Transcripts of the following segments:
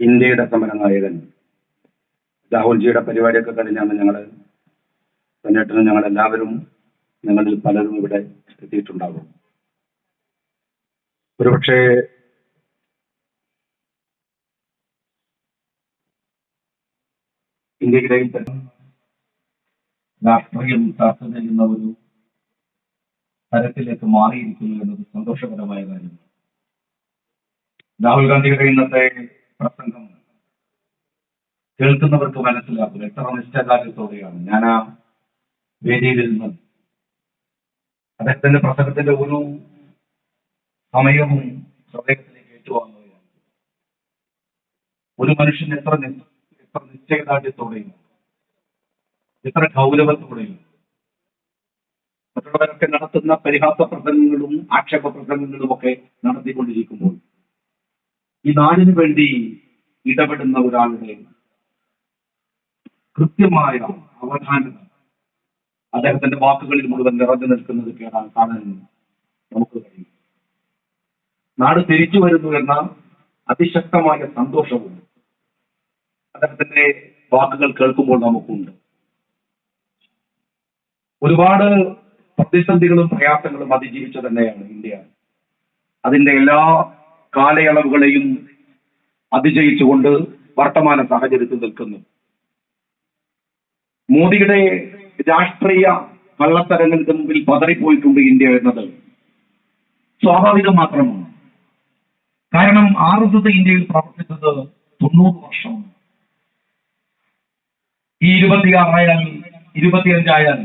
ഇന്ത്യയുടെ സമര നായകൻ രാഹുൽജിയുടെ പരിപാടിയൊക്കെ കഴിഞ്ഞാണ് ഞങ്ങൾ പിന്നീട്ടിന് ഞങ്ങൾ എല്ലാവരും ഞങ്ങളിൽ പലരും ഇവിടെ എത്തിയിട്ടുണ്ടാകും. ഒരുപക്ഷെ ഇന്ത്യയിലെ ഇത്തരം രാഷ്ട്രീയം ചർച്ച ചെയ്യുന്ന ഒരു തരത്തിലേക്ക് മാറിയിരിക്കുന്നു എന്നത് സന്തോഷകരമായ കാര്യമാണ് രാഹുൽ ഗാന്ധിയുടെ ഇന്നത്തെ പ്രസംഗം. കേൾക്കുന്നവർക്ക് മനസ്സിലാക്കും എത്ര നിശ്ചയദാർഢ്യത്തോടെയാണ് ഞാൻ ആ വേദിയിൽ നിന്ന് അദ്ദേഹത്തിന്റെ പ്രസംഗത്തിന്റെ ഒരു സമയവും ഹൃദയത്തിലേക്ക് ഏറ്റുവാങ്ങുകയാണ്. ഒരു മനുഷ്യൻ എത്ര എത്ര നിശ്ചയദാർഢ്യത്തോടെയും എത്ര ഗൗരവത്തോടെയും മറ്റുള്ളവരൊക്കെ നടത്തുന്ന പരിഹാസ പ്രസംഗങ്ങളും ആക്ഷേപ പ്രസംഗങ്ങളും ഒക്കെ നടത്തിക്കൊണ്ടിരിക്കുമ്പോൾ ഈ നാടിനു വേണ്ടി ഇടപെടുന്ന ഒരാളുടെ കൃത്യമായ അവധാനത അദ്ദേഹത്തിന്റെ വാക്കുകളിൽ മുഴുവൻ നിറഞ്ഞു നിൽക്കുന്നത് കേടാൻ കാണാൻ നമുക്ക് കഴിയും. നാട് തിരിച്ചു വരുന്നു എന്ന അതിശക്തമായ സന്തോഷവും അദ്ദേഹത്തിന്റെ വാക്കുകൾ കേൾക്കുമ്പോൾ നമുക്കുണ്ട്. ഒരുപാട് പ്രതിസന്ധികളും പ്രയാസങ്ങളും അതിജീവിച്ചു തന്നെയാണ് ഇന്ത്യ. അതിന്റെ എല്ലാ കാലയളവുകളെയും അതിജയിച്ചുകൊണ്ട് വർത്തമാന സാഹചര്യത്തിൽ നിൽക്കുന്നു. മോദിയുടെ രാഷ്ട്രീയ കള്ളത്തരങ്ങൾക്ക് മുമ്പിൽ പതറിപ്പോയിട്ടുണ്ട് ഇന്ത്യ എന്നത് സ്വാഭാവികം മാത്രമാണ്. കാരണം ആർ എസ് എസ് ഇന്ത്യയിൽ പ്രവർത്തിച്ചത് തൊണ്ണൂറ് വർഷമാണ്. ഈ ഇരുപത്തിയാറായാൽ ഇരുപത്തിയഞ്ചായാൽ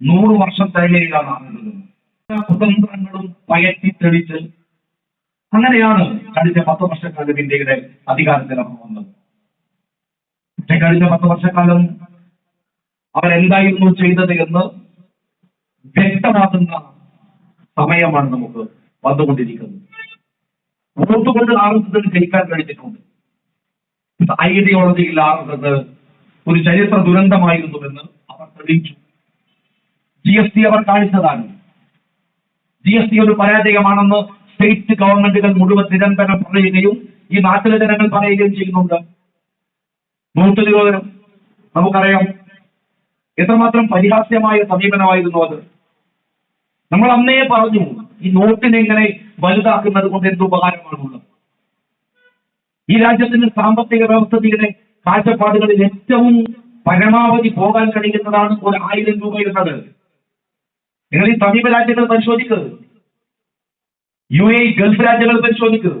നൂറ് വർഷം തകയിലാണ് ആർ എസ് എസ് കുതന്ത്രങ്ങളും പയറ്റി തെളിച്ച് അങ്ങനെയാണ് കഴിഞ്ഞ പത്ത് വർഷക്കാലം ഇന്ത്യയുടെ അധികാരത്തിലൊക്കെ വന്നത്. പക്ഷെ കഴിഞ്ഞ പത്ത് വർഷക്കാലം അവരെന്തായിരുന്നു ചെയ്തത് എന്ന് വ്യക്തമാക്കുന്ന സമയമാണ് നമുക്ക് വന്നുകൊണ്ടിരിക്കുന്നത്. വോട്ട് കൊണ്ട് ആർക്കും ജയിക്കാൻ കഴിഞ്ഞിട്ടുണ്ട്? ഐഡിയോളജിയിൽ ആർ എസ് എസ് ഒരു ചരിത്ര ദുരന്തമായിരുന്നുവെന്ന് അവർ തെളിയിച്ചു. ജി എസ് ടി അവർ കാണിച്ചതാണ്. ജി എസ് ടി ഒരു പരാജയമാണെന്ന് സ്റ്റേറ്റ് ഗവൺമെന്റുകൾ മുഴുവൻ നിരന്തരം പറയുകയും ഈ നാട്ടിലെ ജനങ്ങൾ പറയുകയും ചെയ്യുന്നുണ്ട്. നോട്ട് പകരം നമുക്കറിയാം. എത്രമാത്രം പരിഹാസ്യമായ സമീപനമായിരുന്നു അത്. നമ്മൾ അന്നേ പറഞ്ഞു ഈ നോട്ടിനെ ഇങ്ങനെ വലുതാക്കുന്നത് കൊണ്ട് എന്ത് ഉപകാരമാണുള്ളത്. ഈ രാജ്യത്തിന്റെ സാമ്പത്തിക വ്യവസ്ഥയുടെ കാഴ്ചപ്പാടുകളിൽ ഏറ്റവും പരമാവധി പോകാൻ കഴിയുന്നതാണ് ഒരു ആയിരം രൂപ എന്നത്. നിങ്ങൾ ഈ സമീപ രാജ്യങ്ങൾ പരിശോധിക്കുക യു എ ഗൾഫ് രാജ്യങ്ങൾ പരിശോധിക്കുക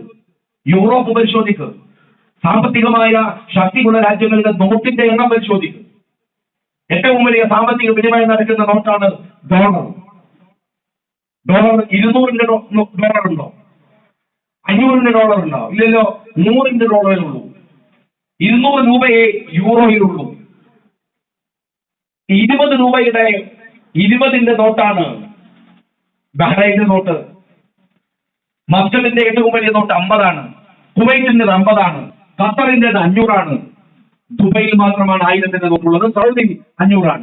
യൂറോപ്പ് പരിശോധിക്കുക സാമ്പത്തികമായ ശക്തിയുള്ള രാജ്യങ്ങളുടെ നോട്ടിന്റെ എണ്ണം പരിശോധിക്കുക ഏറ്റവും വലിയ സാമ്പത്തിക വിനിമയം നടക്കുന്ന നോട്ടാണ് ഡോളർ. ഡോളർ ഇരുന്നൂറിന്റെ ഡോളർ ഉണ്ടോ അഞ്ഞൂറിന്റെ ഡോളർ ഉണ്ടോ ഇല്ലല്ലോ നൂറിന്റെ ഡോളറേ ഉള്ളൂ. ഇരുന്നൂറ് രൂപയെ യൂറോയിലുള്ളൂ ഇരുപത് രൂപയുടെ ഇരുപതിന്റെ നോട്ടാണ് ബഹ്റൈന്റെ നോട്ട്. മസ്കലിന്റെ ഏറ്റവും വലിയ നോട്ട് അമ്പതാണ്. കുവൈറ്റിന്റെ അമ്പതാണ്. ഖത്തറിന്റെ അഞ്ഞൂറാണ്. ദുബൈയിൽ മാത്രമാണ് ആയിരത്തിന്റെ നോട്ടുള്ളത്. സൗദി അഞ്ഞൂറാണ്.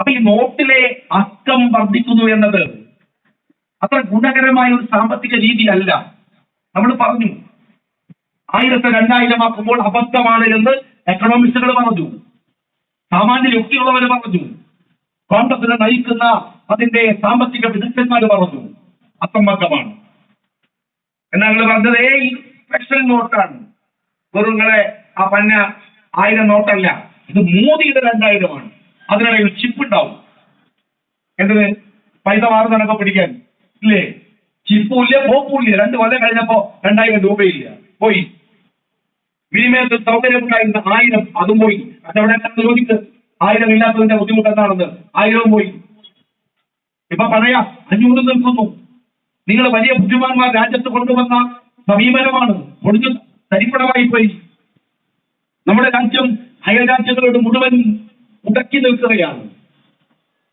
അപ്പൊ ഈ നോട്ടിലെ അക്കം വർദ്ധിക്കുന്നു എന്നത് അത്ര ഗുണകരമായ ഒരു സാമ്പത്തിക രീതി അല്ല നമ്മൾ പറഞ്ഞു ആയിരത്തെ രണ്ടായിരം ആക്കുമ്പോൾ അബദ്ധമാണ് എന്ന് എക്കണോമിസ്റ്റുകൾ പറഞ്ഞു. സാമാന്യ യുക്തിയുള്ളവർ പറഞ്ഞു. കോൺഗ്രസിനെ നയിക്കുന്ന അതിന്റെ സാമ്പത്തിക വിദഗ്ധന്മാർ പറഞ്ഞു. അസംബന്ധമാണ് എന്നാൽ നിങ്ങൾ പറഞ്ഞത് ഏ സ്പെഷ്യൽ നോട്ടാണ് നിങ്ങളെ ആ പന്ന ആയിരം നോട്ടല്ല ഇത് മോദിയുടെ രണ്ടായിരമാണ്. അതിനിടയിൽ ചിപ്പ് ഉണ്ടാവും. എന്തിന്? പൈസ മാറുന്നതൊക്കെ പിടിക്കാൻ. ഇല്ലേ? ചിപ്പും ഇല്ല പോപ്പും ഇല്ല. രണ്ട് കൊല്ലം കഴിഞ്ഞപ്പോ രണ്ടായിരം രൂപയില്ല. പോയി. വിനിമയത്തിൽ സൗകര്യമുണ്ടായിരുന്ന ആയിരം അതും പോയി. അതവിടെ ചോദിക്ക്. ആയിരം ഇല്ലാത്തതിന്റെ ബുദ്ധിമുട്ട് എന്താണെന്ന്? ആയിരവും പോയി. ഇപ്പൊ പറയാ അഞ്ഞൂറ് നിൽക്കുന്നു. നിങ്ങൾ വലിയ ബുദ്ധിമാന്മാർ രാജ്യത്ത് കൊണ്ടുവന്ന സമീപനമാണ്. ഒടിഞ്ഞു തരിപ്പടമായി പോയി. നമ്മുടെ രാജ്യം അയൽ രാജ്യങ്ങളോട് മുഴുവൻ ഉടക്കി നിൽക്കുകയാണ്.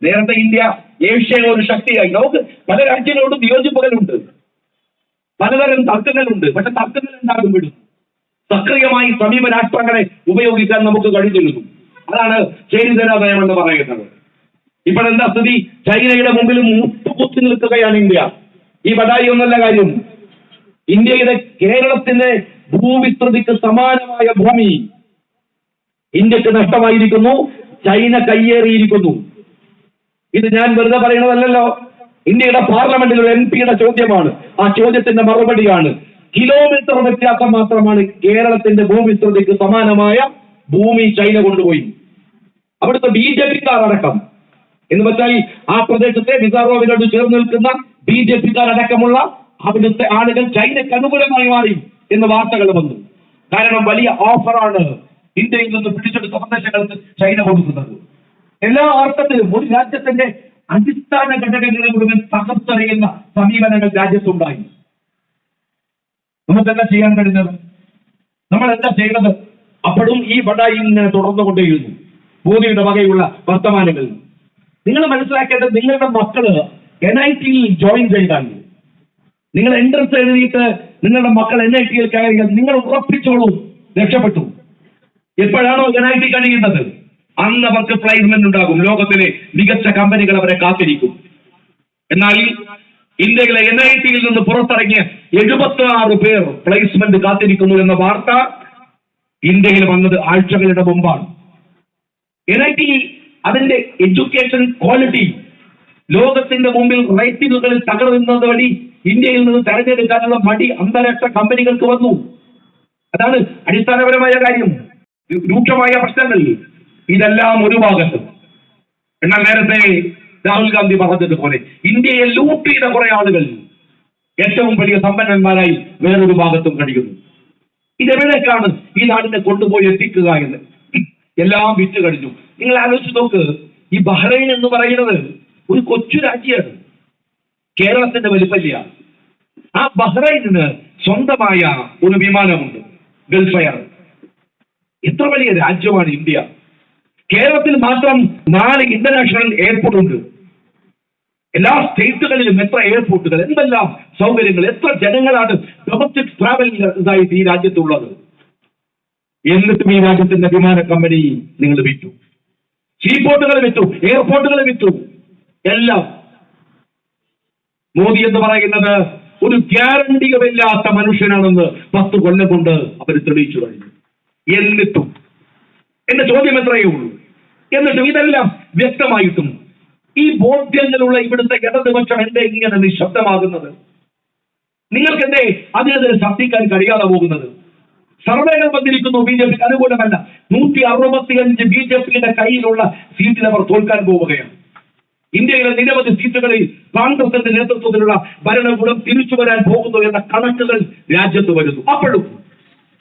നേരത്തെ ഇന്ത്യ ഏഷ്യയിലെ ഒരു ശക്തിയായി. ലോക പല രാജ്യങ്ങളോടും വിയോജിപ്പുകളുണ്ട് പലതരം തർക്കങ്ങളുണ്ട്. പക്ഷെ തർക്കങ്ങൾ വിടും? സക്രിയമായി സമീപ രാഷ്ട്രങ്ങളെ ഉപയോഗിക്കാൻ നമുക്ക് കഴിഞ്ഞിരുന്നു. അതാണ് ചേരിതര നയം എന്ന് പറയുന്നത്. ഇപ്പോഴെന്താ സ്ഥിതി? ചൈനയുടെ മുമ്പിൽ മുട്ടുകുത്തി നിൽക്കുകയാണ് ഇന്ത്യ. ഈ ബഡായി ഒന്നല്ല കാര്യം. ഇന്ത്യയുടെ കേരളത്തിന്റെ ഭൂവിസ്തൃതിക്ക് സമാനമായ ഭൂമി ഇന്ത്യയ്ക്ക് നഷ്ടമായിരിക്കുന്നു ചൈന കയ്യേറിയിരിക്കുന്നു. ഇത് ഞാൻ വെറുതെ പറയണതല്ലല്ലോ. ഇന്ത്യയുടെ പാർലമെന്റിൽ ഒരു എം പിയുടെ ചോദ്യമാണ്. ആ ചോദ്യത്തിന്റെ മറുപടിയാണ്. കിലോമീറ്റർ വ്യത്യാസം മാത്രമാണ് കേരളത്തിന്റെ ഭൂവിസ്തൃതിക്ക് സമാനമായ ഭൂമി ചൈന കൊണ്ടുപോയി. അവിടുത്തെ ബി ജെ പിക്കാർ അടക്കം. എന്ന് വെച്ചാൽ ആ പ്രദേശത്തെ മിസോറാമിനോട് ചേർന്ന് നിൽക്കുന്ന ബി ജെ പിക്കാർ അടക്കമുള്ള അവിടുത്തെ ആളുകൾ ചൈനയ്ക്ക് അനുകൂലമായി മാറി എന്ന വാർത്തകൾ വന്നു. കാരണം വലിയ ഓഫറാണ് ഇന്ത്യയിൽ നിന്ന് പിടിച്ചെടുത്ത പ്രദേശങ്ങൾക്ക് ചൈന കൊടുക്കുന്നത്. എല്ലാ അർത്ഥത്തിലും ഒരു രാജ്യത്തിന്റെ അടിസ്ഥാന ഘടകങ്ങളെ മുഴുവൻ തകർത്തെറിയുന്ന സമീപനങ്ങൾ രാജ്യത്തുണ്ടായി. നമുക്ക് എന്താ ചെയ്യാൻ കഴിഞ്ഞത്? നമ്മൾ എന്താ ചെയ്യുന്നത് അപ്പോഴും ഈ വടായി ഇങ്ങനെ തുടർന്നുകൊണ്ടേയിരുന്നു. മോദിയുടെ വകയുള്ള വർത്തമാനങ്ങൾ. നിങ്ങൾ മനസ്സിലാക്കേണ്ടത് നിങ്ങളുടെ മക്കൾ എൻ ഐ ടിയിൽ ജോയിൻ ചെയ്താൽ നിങ്ങൾ എൻട്രൻസ് എഴുതിയിട്ട് നിങ്ങളുടെ മക്കൾ എൻ ഐ ടിയിൽ കയറിയാൽ നിങ്ങൾ ഉറപ്പിച്ചോളൂ രക്ഷപ്പെട്ടു. എപ്പോഴാണോ എൻ ഐ ടി കഴിയുന്നത്? അന്ന് അവർക്ക് പ്ലേസ്മെന്റ് ഉണ്ടാകും. ലോകത്തിലെ മികച്ച കമ്പനികൾ അവരെ കാത്തിരിക്കും. എന്നാൽ ഇന്ത്യയിലെ എൻ ഐ ടിയിൽ നിന്ന് പുറത്തിറങ്ങിയ എഴുപത്തി ആറ് പേർ പ്ലേസ്മെന്റ് കാത്തിരിക്കുന്നു എന്ന വാർത്ത ഇന്ത്യയിൽ വന്നത് ആഴ്ചകളുടെ മുമ്പാണ്. എൻ ഐ ടി അതിന്റെ എഡ്യൂക്കേഷൻ ക്വാളിറ്റി ലോകത്തിന്റെ മുമ്പിൽ റേറ്റിംഗുകളിൽ തകർന്നത് വഴി ഇന്ത്യയിൽ നിന്ന് തെരഞ്ഞെടുക്കാനുള്ള മടി അന്താരാഷ്ട്ര കമ്പനികൾക്ക് വന്നു. അതാണ് അടിസ്ഥാനപരമായ കാര്യം. രൂക്ഷമായ പ്രശ്നങ്ങൾ ഇതെല്ലാം ഒരു ഭാഗത്ത്. എന്നാൽ നേരത്തെ രാഹുൽ ഗാന്ധി പറഞ്ഞതുപോലെ ഇന്ത്യയെ ലൂട്ട് ചെയ്ത കുറെ ആളുകൾ ഏറ്റവും വലിയ സമ്പന്നന്മാരായി വേറൊരു ഭാഗത്തും കഴിയുന്നു. ഇതെവിടേക്കാണ് ഈ നാടിനെ കൊണ്ടുപോയി എത്തിക്കുക എന്ന്? എല്ലാം വിറ്റ് കഴിഞ്ഞു. നിങ്ങൾ ആലോചിച്ച് നോക്ക് ഈ ബഹ്റൈൻ എന്ന് പറയുന്നത് ഒരു കൊച്ചു രാജ്യമാണ് കേരളത്തിന്റെ വലിപ്പല്ല ആ ബഹ്റൈനിന് സ്വന്തമായ ഒരു വിമാനമുണ്ട്. ഗൾഫയർ. എത്ര വലിയ രാജ്യമാണ് ഇന്ത്യ. കേരളത്തിൽ മാത്രം നാല് ഇന്റർനാഷണൽ എയർപോർട്ട് ഉണ്ട്. എല്ലാ സ്റ്റേറ്റുകളിലും എത്ര എയർപോർട്ടുകൾ എന്തെല്ലാം സൗകര്യങ്ങൾ എത്ര ജനങ്ങളാണ് ഡൊമസ്റ്റിക് ട്രാവൽ ഇതായിട്ട് ഈ രാജ്യത്തുള്ളത്. എന്നിട്ടും ഈ രാജ്യത്തിന്റെ വിമാന കമ്പനി നിങ്ങൾ വിറ്റു. സീപോർട്ടുകൾ വിറ്റു എയർപോർട്ടുകൾ വിറ്റു. എല്ലാം. മോദി എന്ന് പറയുന്നത് ഒരു ഗ്യാരണ്ടിയുമില്ലാത്ത മനുഷ്യനാണെന്ന് പത്ത് കൊല്ലം കൊണ്ട് അവർ തെളിയിച്ചു കഴിഞ്ഞു. എന്നിട്ടും. എന്റെ ചോദ്യം എത്രയേ ഉള്ളൂ? എന്നിട്ടും ഇതെല്ലാം വ്യക്തമായിട്ടും ഈ ബോധ്യങ്ങളുള്ള ഇവിടുത്തെ ഇടതുപക്ഷം എന്തേ ഇങ്ങനെ നിശബ്ദമാകുന്നത്? നിങ്ങൾക്ക് എന്തേ അതിനെതിരെ ശബ്ദിക്കാൻ കഴിയാതെ പോകുന്നത്? സർവേകൾ വന്നിരിക്കുന്നു ബി ജെ പിക്ക്. അനുകൂലമല്ല നൂറ്റി അറുപത്തിയഞ്ച് ബി ജെ പിയുടെ കയ്യിലുള്ള സീറ്റിൽ അവർ തോൽക്കാൻ പോവുകയാണ്. ഇന്ത്യയിലെ നിരവധി സീറ്റുകളിൽ കോൺഗ്രസിന്റെ നേതൃത്വത്തിലുള്ള ഭരണകൂടം തിരിച്ചു വരാൻ പോകുന്നു എന്ന കണക്കുകൾ രാജ്യത്ത് വരുന്നു. അപ്പോഴും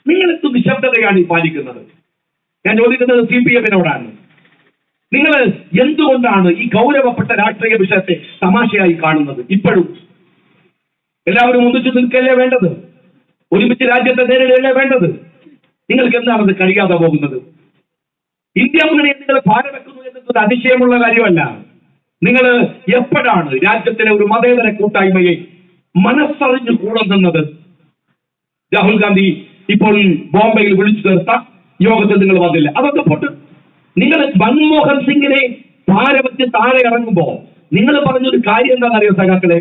നിങ്ങൾ എന്ത് നിശബ്ദതയാണ് ഈ പാലിക്കുന്നത്? ഞാൻ ചോദിക്കുന്നത് സി പി എമ്മിനോടാണ്. നിങ്ങൾ എന്തുകൊണ്ടാണ് ഈ ഗൗരവപ്പെട്ട രാഷ്ട്രീയ വിഷയത്തെ തമാശയായി കാണുന്നത്? ഇപ്പോഴും എല്ലാവരും ഒന്നിച്ചു നിൽക്കല്ലേ വേണ്ടത്? ഒരുമിച്ച് രാജ്യത്തെ നേരിടല്ലേ വേണ്ടത്? നിങ്ങൾക്ക് എന്താണത് കഴിയാതെ പോകുന്നത്? ഇന്ത്യ മുന്നണി നിങ്ങൾ ഭാരവെക്കുന്നു എന്നത് അതിശയമുള്ള കാര്യമല്ല. നിങ്ങൾ എപ്പോഴാണ് രാജ്യത്തിലെ ഒരു മതേതര കൂട്ടായ്മയെ മനസ്സറിഞ്ഞു കൂടെ നിന്നത്? രാഹുൽ ഗാന്ധി ഇപ്പോൾ ബോംബെയിൽ വിളിച്ചു ചേർത്ത യോഗത്തിൽ നിങ്ങൾ വന്നില്ല. അതൊക്കെ പോട്ട്. നിങ്ങൾ മൻമോഹൻ സിംഗിനെ ഭാരവച്ച് താഴെ ഇറങ്ങുമ്പോ നിങ്ങൾ പറഞ്ഞൊരു കാര്യം എന്താണെന്നറിയോ സഖാക്കളെ?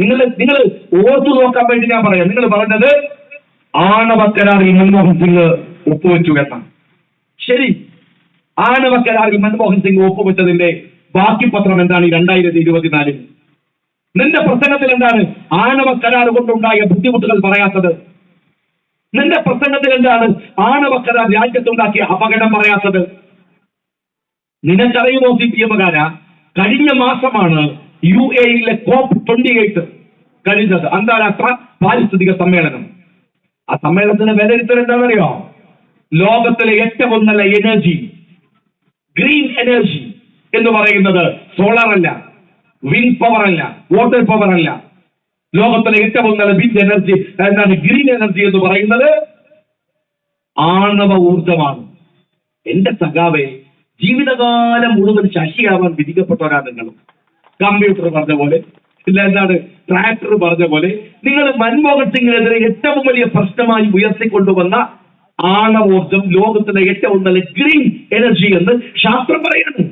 നിങ്ങൾ നിങ്ങൾ ഓർത്തു നോക്കാൻ വേണ്ടി ഞാൻ പറയാം. നിങ്ങൾ പറഞ്ഞത് ആണവ കരാറിൽ മൻമോഹൻ സിംഗ് ഒപ്പുവെച്ചു എന്നാണ്. ശരി. ആണവ കരാറിൽ മൻമോഹൻ സിംഗ് ഒപ്പുവെച്ചതിന്റെ ബാക്കി പത്രം എന്താണ് ഈ രണ്ടായിരത്തി ഇരുപത്തിനാലിൽ? നിന്റെ പ്രസംഗത്തിൽ എന്താണ് ആണവ കരാർ കൊണ്ടുണ്ടായ ബുദ്ധിമുട്ടുകൾ പറയാത്തത്? നിന്റെ പ്രസംഗത്തിൽ എന്താണ് ആണവ കരാർ രാജ്യത്തുണ്ടാക്കിയ അപകടം പറയാത്തത്? നിനക്കറിയുമോ സി പി എമ്മുകാര കഴിഞ്ഞ മാസമാണ് യു എയിലെ കോപ്പ് ട്വന്റി എയ്റ്റ് കഴിഞ്ഞത്. അന്താരാഷ്ട്ര പാരിസ്ഥിതിക സമ്മേളനം. ആ സമ്മേളനത്തിന് വിലയിരുത്തൽ എന്താണെന്നറിയോ? ലോകത്തിലെ ഏറ്റവും നല്ല എനർജി ഗ്രീൻ എനർജി എന്ന് പറയുന്നത് സോളാർ അല്ല വിൻഡ് പവർ അല്ല വാട്ടർ പവർ അല്ല. ലോകത്തിലെ ഏറ്റവും നല്ല വിൻഡ് എനർജി എന്താണ് ഗ്രീൻ എനർജി എന്ന് പറയുന്നത് ആണവ ഊർജമാണ് എന്റെ സഖാവെ ജീവിതകാലം മുഴുവൻ ശശിയാവാൻ വിധിക്കപ്പെട്ടവരാണ് നിങ്ങൾ കമ്പ്യൂട്ടർ പറഞ്ഞ പോലെ ഇല്ല എന്താണ് ട്രാക്ടർ പറഞ്ഞ പോലെ നിങ്ങൾ മൻമോഹൻ സിംഗിനെതിരെ ഏറ്റവും വലിയ പ്രശ്നമായി ഉയർത്തിക്കൊണ്ടുവന്ന ആണവോർജം ലോകത്തിലെ ഏറ്റവും നല്ല ഗ്രീൻ എനർജി എന്ന് ശാസ്ത്രം പറയുന്നു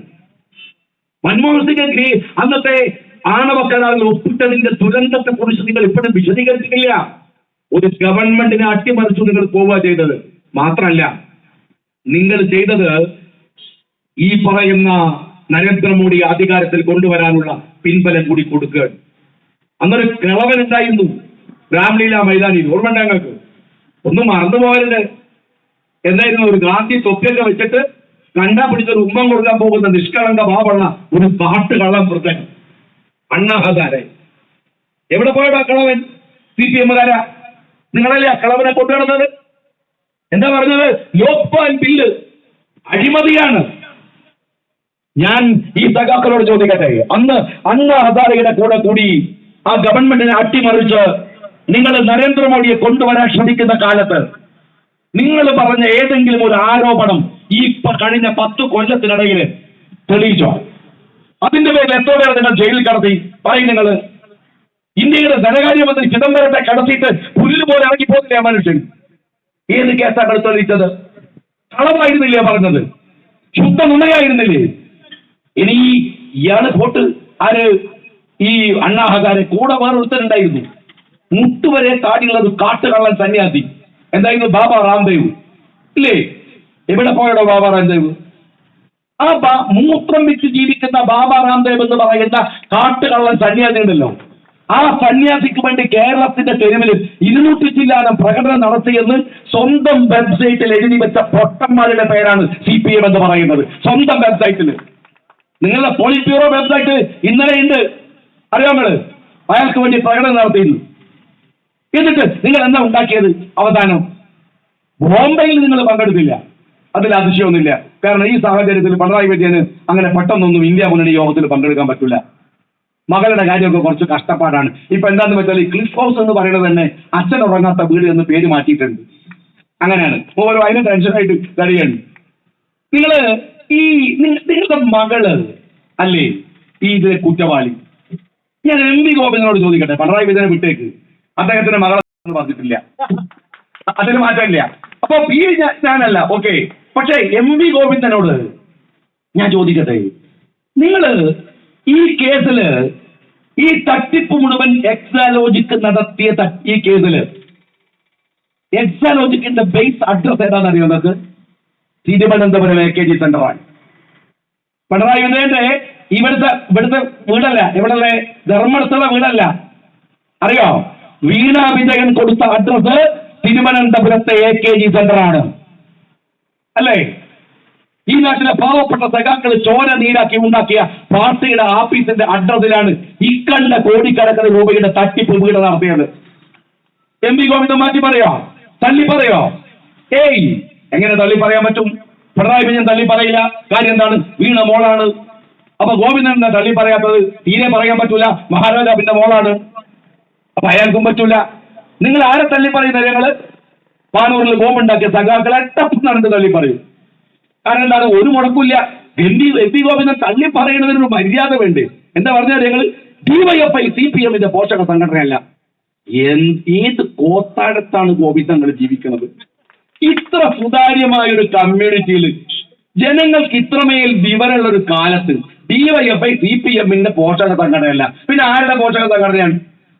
മൻമോഹൻ സിംഗ് അന്നത്തെ ആണവ കരാറിൽ ഒപ്പിട്ടതിന്റെ ദുരന്തത്തെ കുറിച്ച് നിങ്ങൾ ഇപ്പോഴും വിശദീകരിച്ചിട്ടില്ല. ഒരു ഗവൺമെന്റിനെ അട്ടിമറിച്ചു നിങ്ങൾ പോവുക ചെയ്തത്. മാത്രമല്ല നിങ്ങൾ ചെയ്തത് ഈ പറയുന്ന നരേന്ദ്രമോദി അധികാരത്തിൽ കൊണ്ടുവരാനുള്ള പിൻബലം കൂടി കൊടുക്കുക. അന്നൊരു കിളവൻ ഉണ്ടായിരുന്നു രാംലീല മൈതാനിയിൽ ഓർമ്മ ഒന്നും മറന്നു പോകരുത് എന്തായിരുന്നു? ഒരു ഗാന്ധി തൊപ്പിയൊക്കെ വെച്ചിട്ട് കണ്ടാ പിടിച്ചൊരു ഉമ്മം കൊടുക്കാൻ പോകുന്ന നിഷ്കളങ്ക ബാബണ്ണ ഒരു കാട്ട് കള്ളം വൃദ്ധൻ അണ്ണാ ഹസാരെ എവിടെ പോയടാ കളവൻ? സി പി എമ്മുകാരാ നിങ്ങളല്ലേ കളവനെ കൊണ്ടുവരുന്നത് എന്താ പറഞ്ഞത്? ലോക്പാൽ ബില്ല്. അഴിമതിയാണ്. ഞാൻ ഈ സഖാക്കളോട് ചോദിക്കട്ടെ? അന്ന് അന്ന് ഹസാരയുടെ കൂടെ കൂടി ആ ഗവൺമെന്റിനെ അട്ടിമറിച്ച് നിങ്ങൾ നരേന്ദ്രമോദിയെ കൊണ്ടുവരാൻ ശ്രമിക്കുന്ന കാലത്ത് നിങ്ങൾ പറഞ്ഞ ഏതെങ്കിലും ഒരു ആരോപണം ഈ കഴിഞ്ഞ പത്ത് കൊല്ലത്തിനിടയിൽ തെളിയിച്ചോ? അതിന്റെ പേരിൽ എത്ര പേരെ നിങ്ങൾ ജയിലിൽ കടത്തി. പറയും നിങ്ങൾ ഇന്ത്യയുടെ ധനകാര്യമന്ത്രി ചിദംബരത്തെ കടത്തിയിട്ട് പുല്ല് പോലെ ഇറങ്ങി പോകുന്നില്ല ആ മനുഷ്യൻ ഏത് കേസാണ് തെളിയിച്ചത്? കളവായിരുന്നില്ലേ പറഞ്ഞത്? ശുദ്ധ നുണയായിരുന്നില്ലേ? ഇനി ഇയാൾ പോട്ട് ആര്? ഈ അണ്ണാഹകാരെ കൂടെ വേറൊരുത്തരുണ്ടായിരുന്നു മുട്ടുവരെ താടിയുള്ളത് കാട്ടുകള്ളൻ സന്യാസി എന്തായിരുന്നു? ബാബ റാംദേവ്. ഇല്ലേ? എവിടെ പോയടോ ബാബ രാംദേവ് ആ ബാ- മൂത്രം വെച്ച് ജീവിക്കുന്ന ബാബ രാംദേവ് എന്ന് പറയുന്ന കാട്ടുകള്ളൻ സന്യാസി ഉണ്ടല്ലോ. ആ സന്യാസിക്ക് വേണ്ടി കേരളത്തിന്റെ തെരുവിൽ ഇരുന്നൂറ്റി ചില്ലാനം പ്രകടനം നടത്തിയെന്ന് സ്വന്തം വെബ്സൈറ്റിൽ എഴുതി വെച്ച പൊട്ടന്മാരുടെ പേരാണ് സി പി എം എന്ന് പറയുന്നത്. സ്വന്തം വെബ്സൈറ്റിൽ നിങ്ങളുടെ പോളിറ്റ് ബ്യൂറോ വെബ്സൈറ്റ് ഇന്നലെ ഉണ്ട്. അറിയാമോ അയാൾക്ക് വേണ്ടി പ്രകടനം നടത്തിയിരുന്നു. എന്നിട്ട് നിങ്ങൾ എന്താ ഉണ്ടാക്കിയത്? അവസാനം. ബോംബെയിൽ നിങ്ങൾ പങ്കെടുത്തില്ല. അതിൽ അതിശയമൊന്നുമില്ല. കാരണം ഈ സാഹചര്യത്തിൽ പിണറായി വിജയന് അങ്ങനെ പെട്ടെന്നൊന്നും ഇന്ത്യ മുന്നണി യോഗത്തിൽ പങ്കെടുക്കാൻ പറ്റില്ല മകളുടെ കാര്യമൊക്കെ കുറച്ച് കഷ്ടപ്പാടാണ്. ഇപ്പൊ എന്താന്ന് വെച്ചാൽ ഈ ക്ലിഫ് ഹൗസ് എന്ന് പറയുന്നത് തന്നെ അച്ഛൻ ഉറങ്ങാത്ത വീട് എന്ന് പേര് മാറ്റിയിട്ടുണ്ട്. അങ്ങനെയാണ്. ഓരോ അതിന് ടെൻഷനായിട്ട് കഴിയാണ് നിങ്ങൾ ഈ നിങ്ങളുടെ മകൾ അല്ലേ? ഈ ഇതിലെ കുറ്റവാളി. ഞാൻ എം വി ഗോവിന്ദനോട് ചോദിക്കട്ടെ. പിണറായി വിജയനെ വിട്ടേക്ക്. അദ്ദേഹത്തിന്റെ മകളെ പറഞ്ഞിട്ടില്ല. അതിന് മാറ്റമില്ല. അപ്പൊ ഞാ- ഞാനല്ല ഓക്കെ പക്ഷേ എം വി ഗോവിന്ദനോട് ഞാൻ ചോദിക്കട്ടെ. നിങ്ങൾ ഈ കേസിൽ ഈ തട്ടിപ്പ് മുഴുവൻ എക്സാലോജിക്ക് നടത്തിയ ഈ കേസിൽ എക്സാലോജിക്കിന്റെ ബേസ് അഡ്രസ് ഏതാണെന്ന് അറിയോ നിങ്ങൾക്ക്? തിരുവനന്തപുരം എ കെ ജി സെന്ററാണ് പിണറായി വിജയന്റെ ഇവിടുത്തെ ഇവിടുത്തെ വീടല്ല. ഇവിടെ ധർമ്മസ്ഥല വീടല്ല. അറിയോ? വീണ വിജയൻ കൊടുത്ത അഡ്രസ് തിരുവനന്തപുരത്തെ എ കെ ജി സെന്ററാണ്. അല്ലേ? ഈ നാട്ടിലെ പാവപ്പെട്ട സഖാക്കൾ ചോര നീരാക്കി ഉണ്ടാക്കിയ പാർട്ടിയുടെ ആഫീസിന്റെ അഡ്രസ്സിലാണ് ഇക്കണ്ട കോടിക്കണക്കിന് രൂപയുടെ തട്ടിപ്പ് വീട് നടത്തിയത്. എം വി ഗോവിന്ദൻ മാറ്റി പറയോ? തള്ളി പറയോ? ഏയ് എങ്ങനെ തള്ളി പറയാൻ പറ്റും? പിണറായി വിജയൻ തള്ളി പറയില്ല. കാര്യം എന്താണ്? വീണ മോളാണ്. അപ്പൊ ഗോവിന്ദൻ എന്താ തള്ളി പറയാത്തത് തീരെ പറയാൻ പറ്റൂല. മഹാരാജാവിന്റെ മോളാണ്. അപ്പൊ അയാൾക്കും പറ്റൂല. നിങ്ങൾ ആരെ തള്ളി പറയുന്നത് ഞങ്ങൾ? പാനൂരിൽ ബോംബുണ്ടാക്കിയ സഖാക്കളെ ടപ്പ് നടന്ന് തള്ളി പറയും. കാരണം എന്താണ് ഒരു മുടക്കില്ല എം പി എം പി തള്ളി പറയുന്നതിനൊരു മര്യാദ വേണ്ടേ എന്താ പറഞ്ഞാൽ ഞങ്ങൾ ഡിവൈഎഫ്ഐ സി പി എമ്മിന്റെ പോഷക സംഘടനയല്ല. ഏത് കോത്താടത്താണ് ഗോവിന്ദങ്ങൾ ജീവിക്കുന്നത് ഇത്ര സുതാര്യമായ ഒരു കമ്മ്യൂണിറ്റിയിൽ ജനങ്ങൾക്ക് ഇത്രമേൽ വിവരമുള്ള ഒരു കാലത്ത് ഡിവൈഎഫ്ഐ സി പി എമ്മിന്റെ പോഷക സംഘടനയല്ല. പിന്നെ ആരുടെ പോഷക സംഘടനയാണ്?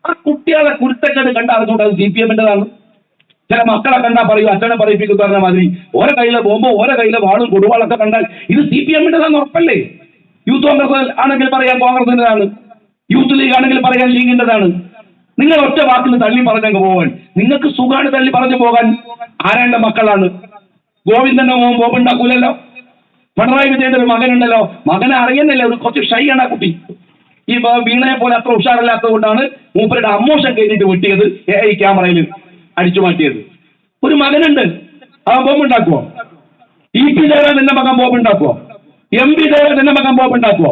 ആ കുട്ടികളെ കുരുത്തക്കേട് കണ്ട അറിഞ്ഞുകൊണ്ട് അത് സി പി എമ്മിന്റെതാണ്. ചില മക്കളെ കണ്ടാൽ പറയും അച്ഛനെ പറയിപ്പിക്കുന്ന പറഞ്ഞ മാതിരി. ഓരോ കയ്യിലെ ബോംബോ ഓരോ കയ്യിലെ വാളും കൊടുവാളൊക്കെ കണ്ടാൽ ഇത് സി പി എമ്മിന്റെതാണെന്ന് ഉറപ്പല്ലേ? യൂത്ത് കോൺഗ്രസ് ആണെങ്കിൽ പറയാൻ കോൺഗ്രസിന്റെതാണ്. യൂത്ത് ലീഗ് ആണെങ്കിൽ പറയാൻ ലീഗിന്റെതാണ്. നിങ്ങൾ ഒറ്റ വാക്കിൽ തള്ളി പറഞ്ഞങ്ങ് പോകാൻ നിങ്ങൾക്ക് സുഖാണ് തള്ളി പറഞ്ഞു പോകാൻ. ആരാന്റെ മക്കളാണ്. ഗോവിന്ദന്റെ മോൻ ബോംബുണ്ടാക്കൂലല്ലോ? പിണറായി വിജയന്റെ ഒരു മകനുണ്ടല്ലോ. മകനെ അറിയുന്നില്ല. ഒരു കുറച്ച് ഷൈ ആണ് ആ കുട്ടി. ഈ വീണയെ പോലെ അത്ര ഉഷാറില്ലാത്തത് കൊണ്ടാണ് മൂപ്പരുടെ അമോഷൻ കഴിഞ്ഞിട്ട് വെട്ടിയത് എ ഐ ക്യാമറയിൽ അടിച്ചു മാറ്റിയത്. ഒരു മകനുണ്ട്. ആ ബോംബ് ഉണ്ടാക്കുവോ ഇ പി ജയരാജന്റെ മകൻ ബോംബ് ഉണ്ടാക്കുവോ എം പി ജയരാജന്റെ മകൻ ബോംബ് ഉണ്ടാക്കുവോ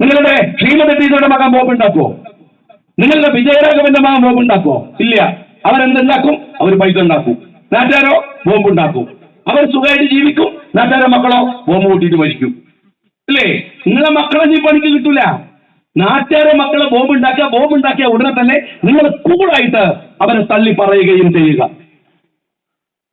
നിങ്ങളുടെ ശ്രീമതി ടീച്ചറുടെ മകൻ ബോംബ് ഉണ്ടാക്കുവോ നിങ്ങളുടെ വിജയരാഘവന്റെ മകൻ ബോംബ് ഉണ്ടാക്കുവോ ഇല്ല അവരെന്തുണ്ടാക്കും അവർ പൈസ ഉണ്ടാക്കും. നാട്ടുകാരോ? ബോംബ് ഉണ്ടാക്കും അവർ സുഖമായിട്ട് ജീവിക്കും. നാട്ടുകാരെ മക്കളോ ബോംബ് കൂട്ടിയിട്ട് മരിക്കും. അല്ലേ നിങ്ങളെ മക്കളെ നീ പണിക്ക് കിട്ടൂല. നാട്ടുകാരെ മക്കളെ ബോംബ് ഉണ്ടാക്കിയ ബോംബ് ഉണ്ടാക്കിയ ഉടനെ തന്നെ നിങ്ങൾ കൂളായിട്ട് അവരെ തള്ളി പറയുകയും ചെയ്യുക.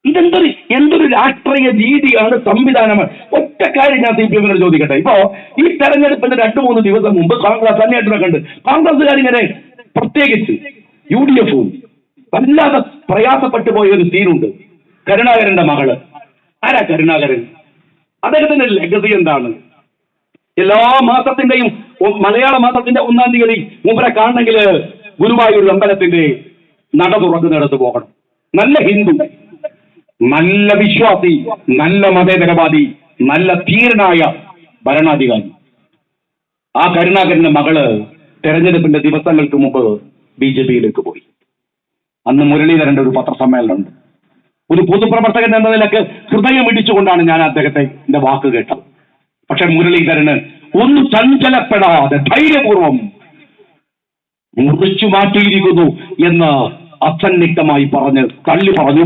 ഇതെന്തൊരു എന്തൊരു രാഷ്ട്രീയ രീതിയാണ് സംവിധാനമാണ് ഒറ്റ കാര്യം ഞാൻ സി പി എമ്മിനോട് ചോദിക്കട്ടെ. ഇപ്പോ ഈ തെരഞ്ഞെടുപ്പിന്റെ രണ്ടു മൂന്ന് ദിവസം മുമ്പ് കോൺഗ്രസ് അന്വേഷണമൊക്കെ ഉണ്ട് കോൺഗ്രസ്സുകാരിങ്ങനെ പ്രത്യേകിച്ച് യു ഡി എഫും വല്ലാതെ പ്രയാസപ്പെട്ടു പോയ ഒരു സീനുണ്ട്. കരുണാകരന്റെ മകൾ. ആരാ കരുണാകരൻ? അദ്ദേഹത്തിന്റെ ലഗതി എന്താണ്? എല്ലാ മാസത്തിന്റെയും മലയാള മാസത്തിന്റെ ഒന്നാം തീയതി മൂപ്പരെ കാണണമെങ്കിൽ ഗുരുവായൂർ അമ്പലത്തിന്റെ നട തുറക്കുന്നിടത്ത് പോകണം. നല്ല ഹിന്ദു നല്ല വിശ്വാസി നല്ല മതേതരവാദി നല്ല ധീരനായ ഭരണാധികാരി. ആ കരുണാകരന്റെ മകൾ തെരഞ്ഞെടുപ്പിന്റെ ദിവസങ്ങൾക്ക് മുമ്പ് ബി ജെ പിയിലേക്ക് പോയി. അന്ന് മുരളീധരന്റെ ഒരു പത്രസമ്മേളനമുണ്ട്. ഒരു പൊതുപ്രവർത്തകൻ എന്ന നിലയ്ക്ക് ഹൃദയം ഇടിച്ചുകൊണ്ടാണ് ഞാൻ അദ്ദേഹത്തെ എന്റെ വാക്ക് കേട്ടത്. പക്ഷെ മുരളീധരന് ഒന്ന് ചഞ്ചലപ്പെടാതെ ധൈര്യപൂർവം മുറിച്ചു മാറ്റിയിരിക്കുന്നു എന്ന് അസന്നിഗ്ധമായി പറഞ്ഞ് തള്ളി പറഞ്ഞു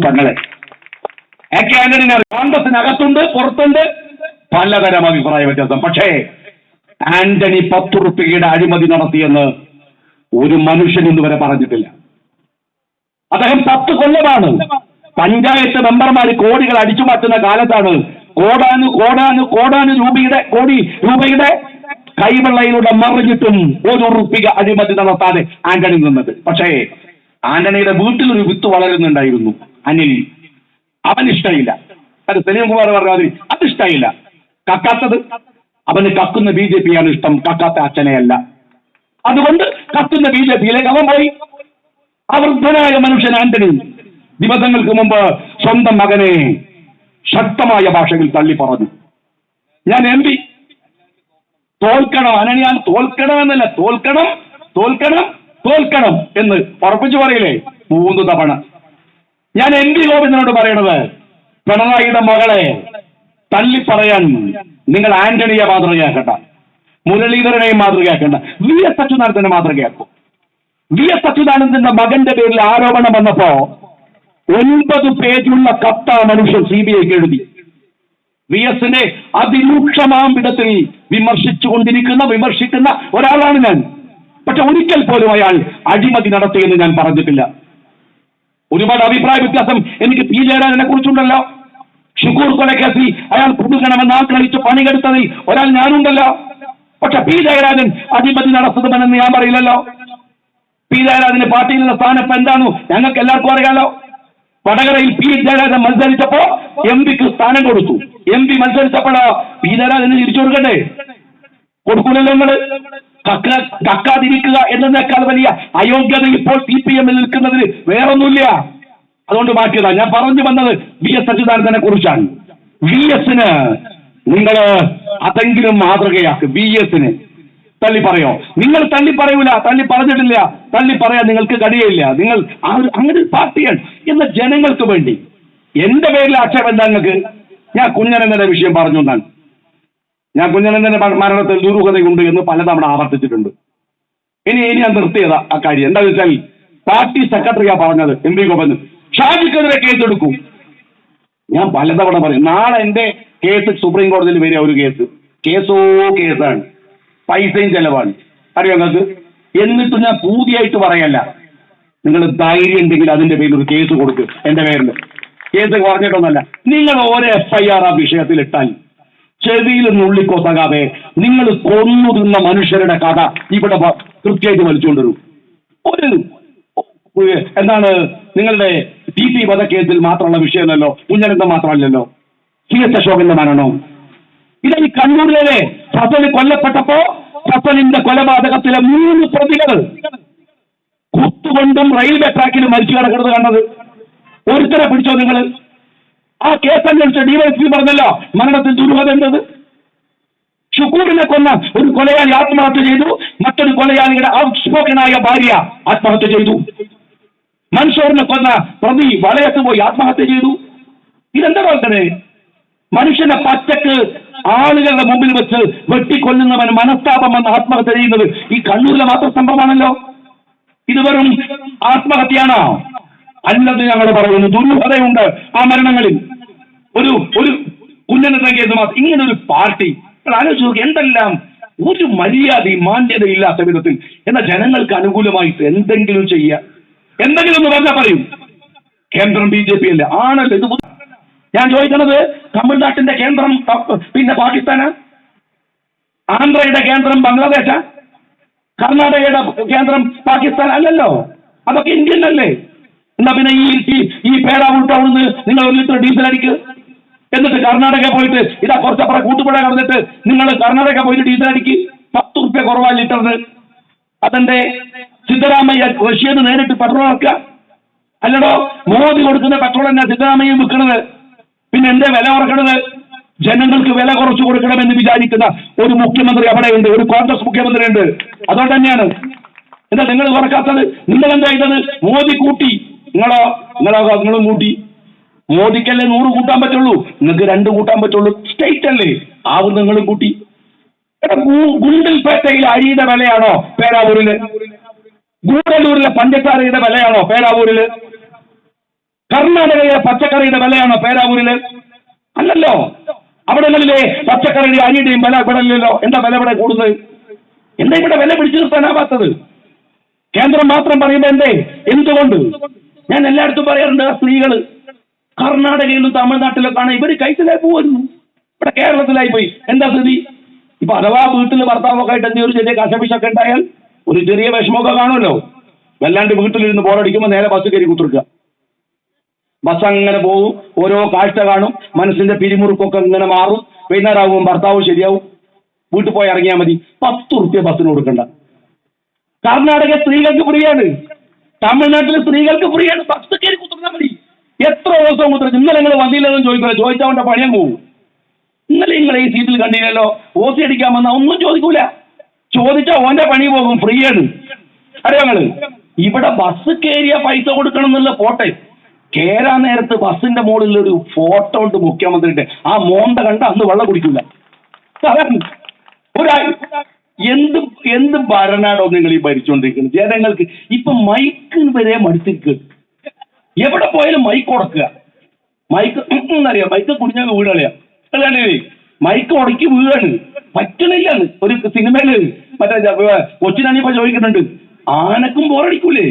ആന്റണിന് കോൺഗ്രസിനകത്തുണ്ട് പുറത്തുണ്ട്. പലതരം അഭിപ്രായ വ്യത്യാസം. പക്ഷേ ആന്റണി പത്ത് റുപ്യയുടെ അഴിമതി നടത്തിയെന്ന് ഒരു മനുഷ്യൻ ഇന്നുവരെ പറഞ്ഞിട്ടില്ല. അദ്ദേഹം പത്ത് കൊല്ലമാണ് പഞ്ചായത്ത് മെമ്പർമാർ കോടികൾ അടിച്ചു മാറ്റുന്ന കാലത്താണ് കോടാനു കോടാനു കോടാനു രൂപയുടെ കോടി രൂപയുടെ കൈവെള്ളയിലൂടെ മറിഞ്ഞിട്ടും ഒരു റുപ്പിക അഴിമതി നടത്താതെ ആന്റണി നിന്നത്. പക്ഷേ ആന്റണിയുടെ വീട്ടിൽ ഒരു വിത്ത് വളരുന്നുണ്ടായിരുന്നു. അനിൽ അവൻ ഇഷ്ടമില്ല അത് കുമാർ അതിഷ്ടമില്ല അത് ഇഷ്ടമില്ല കക്കാത്തത്? അവന് കക്കുന്ന ബി ജെ പിയാണ് ഇഷ്ടം. കക്കാത്ത അച്ഛനെയല്ല. അതുകൊണ്ട് കത്തുന്ന ബി ജെ പിയിലേക്ക് അവൻ പോയി. ആ മനുഷ്യൻ ആന്റണി. ദിവസങ്ങൾക്ക് മുമ്പ് സ്വന്തം മകനെ ശക്തമായ ഭാഷയിൽ തള്ളി പറഞ്ഞു ഞാൻ എം പി. തോൽക്കണം അനണിയാൻ തോൽക്കണം എന്നല്ല തോൽക്കണം തോൽക്കണം തോൽക്കണം എന്ന് ഉറപ്പിച്ചു പറയില്ലേ? മൂന്ന് തവണ. ഞാൻ എം പി ഗോവിന്ദനോട് പറയണത് പിണറായിയുടെ മകളെ തള്ളി പറയാൻ നിങ്ങൾ ആന്റണിയെ മാതൃകയാക്കണ്ട. മുരളീധരനെയും മാതൃകയാക്കണ്ട. വി എസ് അച്യുതാനന്ദനെ മാതൃകയാക്കും. വി എസ് അച്യുതാനന്ദന്റെ മകന്റെ പേരിൽ ആരോപണം വന്നപ്പോ ഒൻപത് പേജുള്ള കത്ത മനുഷ്യൻ സി ബി ഐക്ക് എഴുതി. വി എസിനെ അതിരൂക്ഷമാം വിധത്തിൽ വിമർശിച്ചുകൊണ്ടിരിക്കുന്ന വിമർശിക്കുന്ന ഒരാളാണ് ഞാൻ. പക്ഷെ ഒരിക്കൽ പോലും അയാൾ അഴിമതി നടത്തിയെന്ന് ഞാൻ പറഞ്ഞിട്ടില്ല. ഒരുപാട് അഭിപ്രായ വ്യത്യാസം എനിക്ക് പി ജയരാജനെ കുറിച്ചുണ്ടല്ലോ. ഷുക്കൂർ കൊലക്കേസിൽ അയാൾ പുതുക്കണമെന്ന് ആഗ്രഹിച്ച് പണികെടുത്തതിൽ ഒരാൾ ഞാനുണ്ടല്ലോ. പക്ഷെ പി ജയരാജൻ അഴിമതി നടത്തുമെന്ന് ഞാൻ പറയില്ലല്ലോ. പി ജയരാജന് പാർട്ടിയിലുള്ള സ്ഥാനം എന്താണു ഞങ്ങൾക്ക് എല്ലാവർക്കും അറിയാലോ. വടകരയിൽ പി ജയരാജൻ മത്സരിച്ചപ്പോ എം പിക്ക് സ്ഥാനം കൊടുത്തു. എം പി മത്സരിച്ചപ്പോഴോ പി ജയരാജന് തിരിച്ചു കൊടുക്കട്ടെ? കൊടുക്കൂലല്ലോ നിങ്ങൾ. കക്ക കക്കാതിരിക്കുക എന്നതിനേക്കാൾ വലിയ അയോഗ്യത ഇപ്പോൾ സി പി എമ്മിൽ നിൽക്കുന്നതിന് വേറൊന്നുമില്ല. അതുകൊണ്ട് മാറ്റിയതാ. ഞാൻ പറഞ്ഞു വന്നത് വി എസ് അച്യുതാനന്ദനെ കുറിച്ചാണ്. വി എസിന് നിങ്ങൾ അതെങ്കിലും മാതൃകയാക്കും. വി എസിന് തള്ളി പറയോ? നിങ്ങൾ തള്ളി പറയൂല തള്ളി പറഞ്ഞിട്ടില്ല. തള്ളി പറയാൻ നിങ്ങൾക്ക് കഴിയില്ല നിങ്ങൾ ആ ഒരു അങ്ങനെ ഒരു പാർട്ടിയാണ്. എന്ന ജനങ്ങൾക്ക് വേണ്ടി. എന്റെ പേരിൽ ആക്ഷേപം എന്താ നിങ്ങൾക്ക്? ഞാൻ കുഞ്ഞനന്ദന്റെ വിഷയം പറഞ്ഞു എന്നാണ്. ഞാൻ കുഞ്ഞനന്ദന്റെ മ- മരണത്തിൽ ദുരൂഹതയുണ്ട് എന്ന് പലതവണ ആവർത്തിച്ചിട്ടുണ്ട്. ഇനി ഇനി ഞാൻ നിർത്തിയതാ ആ കാര്യം. എന്താ വെച്ചാൽ പാർട്ടി സെക്രട്ടറിയാ പറഞ്ഞത് എം വി ഗോപന് ഷാജിക്കെതിരെ കേസെടുക്കും ഞാൻ പലതവണ പറയും നാളെ എന്റെ കേസ് സുപ്രീം കോടതിയിൽ വരിക ഒരു കേസ്. കേസോ കേസാണ്. പൈസയും ചെലവാണ്. അറിയോ നിങ്ങൾക്ക്? എന്നിട്ട് ഞാൻ പൂതിയായിട്ട് പറയല്ല. നിങ്ങൾ ധൈര്യം ഉണ്ടെങ്കിൽ അതിന്റെ പേരിൽ ഒരു കേസ് കൊടുക്ക്. എന്റെ പേരിൽ. കേസ് പറഞ്ഞിട്ടൊന്നല്ല. നിങ്ങൾ ഓരോ എഫ് ഐ ആർ ആ വിഷയത്തിൽ ഇട്ടാൽ ചെവിയിൽ നുള്ളിക്കൊത്തകാതെ നിങ്ങൾ കൊന്നു തിന്ന മനുഷ്യരുടെ കഥ ഇവിടെ കൃത്യമായിട്ട് വലിച്ചുകൊണ്ടുവരും. ഒരു എന്താണ് നിങ്ങളുടെ ടി പി വധക്കേസിൽ മാത്രമുള്ള വിഷയമല്ലല്ലോ. കുഞ്ഞനന്ദം മാത്രമല്ലല്ലോ. സി എസ് അശോകന്റെ മരണവും ഇതായി കണ്ണൂരിലെ ഫസൽ കൊല്ലപ്പെട്ടപ്പോ ഫസലിന്റെ കൊലപാതകത്തിലെ മൂന്ന് പ്രതികൾ കുത്തുകൊണ്ടും റെയിൽവേ ട്രാക്കിൽ മരിച്ചു കിടക്കുന്നത് കണ്ടത്. ഒരുത്തരെ പിടിച്ചോ നിങ്ങൾ ആ കേസ് അന്വേഷിച്ച ഡിവൈഎസ്പി പറഞ്ഞല്ലോ മരണത്തിൽ ദുരൂഹത എന്തത്? ഷുക്കൂറിനെ കൊന്ന ഒരു കൊലയാളി ആത്മഹത്യ ചെയ്തു മറ്റൊരു കൊലയാളിയുടെ ഔട്ട്സ്പോക്കനായ ഭാര്യ ആത്മഹത്യ ചെയ്തു. മൻസൂറിനെ കൊന്ന പ്രതി വളയത്ത് പോയി ആത്മഹത്യ ചെയ്തു. ഇതെന്താ പറഞ്ഞത് മനുഷ്യനെ പച്ചക്ക് ആളുകളുടെ മുമ്പിൽ വെച്ച് വെട്ടിക്കൊല്ലുന്നവൻ മനസ്താപം വന്ന് ആത്മഹത്യ ചെയ്യുന്നത് ഈ കണ്ണൂരിലെ മാത്രം സംഭവമാണല്ലോ. ഇത് വെറും ആത്മഹത്യയാണോ? അല്ലെന്ന് ഞങ്ങൾ പറയുന്നു ദുരൂഹതയുണ്ട് ആ മരണങ്ങളിൽ. ഒരു ഒരു ഉന്നത കേസ് മാത്രം ഇങ്ങനെ ഒരു പാർട്ടി ആലോചിച്ചു നോക്കി എന്തെല്ലാം ഒരു മര്യാദയും മാന്യതയില്ലാത്ത വിധത്തിൽ എന്നാൽ ജനങ്ങൾക്ക് അനുകൂലമായിട്ട് എന്തെങ്കിലും ചെയ്യുക എന്തെങ്കിലും ഒന്ന് പറഞ്ഞാൽ പറയും. കേന്ദ്രം ബി ജെ പി അല്ലേ ആണല്ലോ ഇത് ഞാൻ ചോദിക്കുന്നത് തമിഴ്നാട്ടിന്റെ കേന്ദ്രം പിന്നെ പാകിസ്ഥാന്? ആന്ധ്രയുടെ കേന്ദ്രം ബംഗ്ലാദേശാ? കർണാടകയുടെ കേന്ദ്രം പാകിസ്ഥാൻ അല്ലല്ലോ? അതൊക്കെ ഇന്ത്യൻ അല്ലേ? എന്നാ പിന്നെ ഈ ഈ പേട ടൗണിൽ നിങ്ങൾ ഒരു ലിറ്റർ ഡീസൽ അടിക്കുക എന്നിട്ട് കർണാടക പോയിട്ട് ഇതാ കുറച്ചപ്പുറം കൂട്ടുപുഴ കടന്നിട്ട് നിങ്ങൾ കർണാടക പോയിട്ട് ഡീസൽ അടിക്ക്. പത്ത് റുപ്യ കുറവാ ലിറ്ററിന്. അതെന്റെ സിദ്ധരാമയ്യ റഷ്യന്ന് നേരിട്ട് പെട്രോൾ ഇറക്കുക. അല്ലടോ മോദി കൊടുക്കുന്ന പെട്രോൾ തന്നെ സിദ്ധരാമയ്യ വിൽക്കണത്? പിന്നെ എന്റെ വില കുറക്കണത്? ജനങ്ങൾക്ക് വില കുറച്ചു കൊടുക്കണമെന്ന് വിചാരിക്കുന്ന ഒരു മുഖ്യമന്ത്രി അവിടെയുണ്ട് ഒരു കോൺഗ്രസ് മുഖ്യമന്ത്രി ഉണ്ട് അതുകൊണ്ട് തന്നെയാണ്. എന്താ നിങ്ങൾ കുറക്കാത്തത്? നിങ്ങൾ എന്താ ചെയ്തത്? മോദി കൂട്ടി. നിങ്ങളോ നിങ്ങളോ നിങ്ങളും കൂട്ടി. മോദിക്കല്ലേ നൂറ് കൂട്ടാൻ പറ്റുള്ളൂ? നിങ്ങൾക്ക് രണ്ട് കൂട്ടാൻ പറ്റുള്ളൂ. സ്റ്റേറ്റ് അല്ലേ? ആവും നിങ്ങളും കൂട്ടി. ഗുണ്ടിൽപേട്ടയിൽ അരിയുടെ വിലയാണോ പേരാവൂരിൽ? ഗൂഡല്ലൂരിലെ പഞ്ചസാരയുടെ വിലയാണോ പേരാവൂരിൽ? കർണാടകയിലെ പച്ചക്കറിയുടെ വിലയാണോ പേരാവൂരിൽ? അല്ലല്ലോ. അവിടങ്ങളിലെ പച്ചക്കറിയുടെ അരിയുടെയും വില ഇവിടെ ഇല്ലല്ലോ എന്താ വില ഇവിടെ കൂടുന്നത്? എന്താ ഇവിടെ വില പിടിച്ചു നിർത്താനാവാത്തത്? കേന്ദ്രം മാത്രം പറയുമ്പോ എന്തേ? എന്തുകൊണ്ട്? ഞാൻ എല്ലായിടത്തും പറയാറുണ്ട് ആ സ്ത്രീകൾ കർണാടകയിലും തമിഴ്നാട്ടിലൊക്കെ ആണ് ഇവർ കൈസലായി പോകുന്നു ഇവിടെ കേരളത്തിലായി പോയി. എന്താ സ്ഥിതി? ഇപ്പൊ അഥവാ വീട്ടിൽ ഭർത്താവൊക്കെ ആയിട്ട് എന്തെങ്കിലും ഒരു ചെറിയ കശപിശൊക്കെ ഉണ്ടായാൽ ഒരു ചെറിയ വിഷമമൊക്കെ കാണുമല്ലോ. വല്ലാണ്ട് വീട്ടിലിരുന്ന് ബോറടിക്കുമ്പോൾ നേരെ ബസ് കയറി കുത്തിർക്കുക ബസ് അങ്ങനെ പോകും. ഓരോ കാഴ്ച കാണും. മനസ്സിന്റെ പിരിമുറുക്കൊക്കെ ഇങ്ങനെ മാറും. വൈകുന്നേരമാകും ഭർത്താവ് ശരിയാവും. വീട്ടിൽ പോയി ഇറങ്ങിയാൽ മതി. പത്ത് റുപ്യ ബസ്സിന് കൊടുക്കണ്ട. കർണാടക സ്ത്രീകൾക്ക് ഫ്രീയാണ്. തമിഴ്നാട്ടിലെ സ്ത്രീകൾക്ക് ഫ്രീയാണ്. ബസ് കയറി കുത്തിർന്നാൽ മതി. എത്ര ദിവസം കുത്തിരും ഇന്നലെ നിങ്ങൾ വന്നില്ലെന്ന് ചോദിക്കില്ല ചോദിച്ചവന്റെ പണിയാൻ പോകും. ഇന്നലെ നിങ്ങൾ ഈ സീറ്റിൽ കണ്ടില്ലല്ലോ. ഓസി അടിക്കാൻ വന്ന ഒന്നും ചോദിക്കൂല. ചോദിച്ചാൽ ഓന്റെ പണി പോകും. ഫ്രീയാണ്. അറിയോ ഇവിടെ ബസ് കയറിയ പൈസ കൊടുക്കണം എന്നുള്ള പോട്ടെ. കേറാൻ നേരത്ത് ബസ്സിന്റെ മുകളിൽ ഒരു ഫോട്ടോ ഉണ്ട് മുഖ്യമന്ത്രിയുടെ. ആ മോന്ത കണ്ട അന്ന് വെള്ളം കുടിക്കില്ല. എന്ത് എന്ത് ഭരണാടോ നിങ്ങൾ ഈ ഭരിച്ചുകൊണ്ടിരിക്കുന്നത് ജനങ്ങൾക്ക് ഇപ്പൊ മൈക്കിന് വരെ മടുത്തിരിക്കുക എവിടെ പോയാലും മൈക്ക് ഉടക്കുക. മൈക്ക് എന്നറിയാം. മൈക്ക് കുടിഞ്ഞാൽ വീടുകളയാ മൈക്ക് ഉടക്കി വീഴാണ് പറ്റണില്ലാന്ന് ഒരു സിനിമയിൽ മറ്റേ കൊച്ചിനാണ് ഇപ്പൊ ചോദിക്കുന്നുണ്ട് ആനക്കും ബോറടിക്കൂലേ?